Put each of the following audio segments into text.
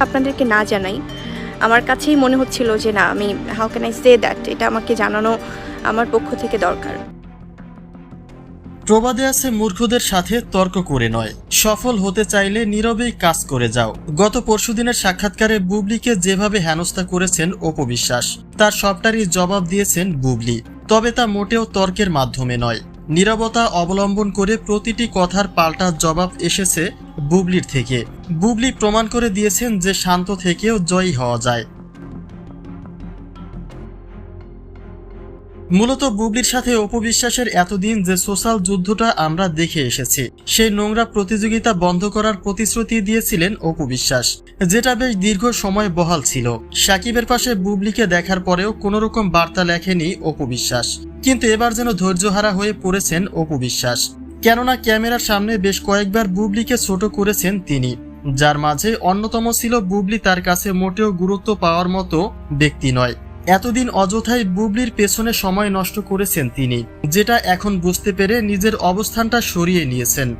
আপনাদেরকে না জানাই, আমার কাছেই মনে হচ্ছিল যে না, আমি how can I say that এটা আমাকে জানানো আমার পক্ষ থেকে দরকার। প্রবাদে আছে মূর্খদের সাথে তর্ক করে নয়। সফল হতে চাইলে নীরবেই কাজ করে যাও। গত পরশুদিনের সাক্ষাৎকারে বুবলিকে যেভাবে হেনস্থা করেছেন, অপবিশ্বাস। তার সবটারই জবাব দিয়েছেন বুবলি। তবে তা মোটেও তর্কের মাধ্যমে নয়। নীরবতা অবলম্বন করে প্রতিটি কথার পাল্টা জবাব এসেছে বুবলির থেকে। বুবলি প্রমাণ করে দিয়েছেন যে শান্ত থেকেও জয়ী হওয়া যায়। মূলত বুবলির সাথে অপবিশ্বাসের এতদিন যে সোশ্যাল যুদ্ধটা আমরা দেখে এসেছি, সেই নোংরা প্রতিযোগিতা বন্ধ করার প্রতিশ্রুতি দিয়েছিলেন অপবিশ্বাস, যেটা বেশ দীর্ঘ সময় বহাল ছিল। সাকিবের পাশে বুবলিকে দেখার পরেও কোনো রকম বার্তা লেখেনি অপবিশ্বাস, কিন্তু এবার যেন ধৈর্যহারা হয়ে পড়েছেন অপবিশ্বাস। কেননা ক্যামেরার সামনে বেশ কয়েকবার বুবলিকে ছোট করেছেন তিনি, যার মাঝে অন্যতম ছিল বুবলি তার কাছে মোটেও গুরুত্ব পাওয়ার মতো ব্যক্তি নয়। এতদিন অযথাই বুবলির পেছনে সময় নষ্ট করেছেন তিনি যেটা এখন বুঝতে পেরে নিজের অবস্থানটা সরিয়ে নিয়েছেন।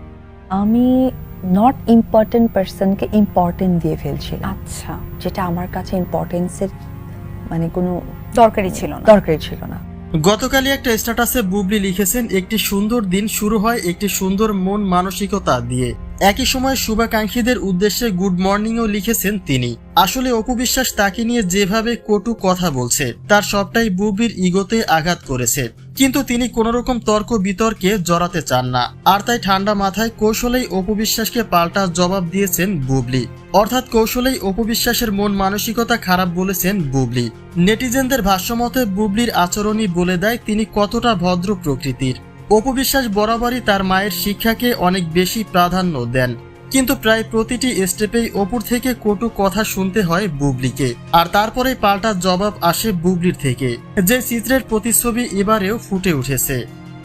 আমি নট ইম্পর্টেন্ট পার্সনকে ইম্পর্টেন্ট দিয়ে ফেলছিলাম। আচ্ছা। যেটা আমার কাছে ইম্পর্টেন্সের মানে কোনো দরকারই ছিল না। দরকারই ছিল না। গতকালই একটা স্ট্যাটাসে বুবলি লিখেছেন একটি সুন্দর দিন শুরু হয় একটি সুন্দর মন মানসিকতা দিয়ে। একই সময় শুভাকাঙ্ক্ষীদের উদ্দেশ্যে গুড মর্নিংও লিখেছেন তিনি। আসলে অপবিশ্বাস তাকে নিয়ে যেভাবে কটু কথা বলছে, তার সবটাই বুবলির ইগোতে আঘাত করেছে। কিন্তু তিনি কোনো রকম তর্ক বিতর্কে জড়াতে চান না। আর তাই ঠান্ডা মাথায় কৌশলেই অপবিশ্বাসকে পাল্টা জবাব দিয়েছেন বুবলি। অর্থাৎ কৌশলেই অপবিশ্বাসের মন মানসিকতা খারাপ বলেছেন বুবলি। নেটিজেনদের ভাষ্যমতে বুবলির আচরণই বলে দেয় তিনি কতটা ভদ্র প্রকৃতির। অপবিশ্বাস বরাবরই তার মায়ের শিক্ষাকে অনেক বেশি প্রাধান্য দেন। কিন্তু প্রায় প্রতিটি স্টেপেই অপুর থেকে কটু কথা শুনতে হয় বুবলিকে। আর তারপরে পাল্টা জবাব আসে বুবলির থেকে, যে চিত্রের প্রতিচ্ছবি এবারেও ফুটে উঠেছে।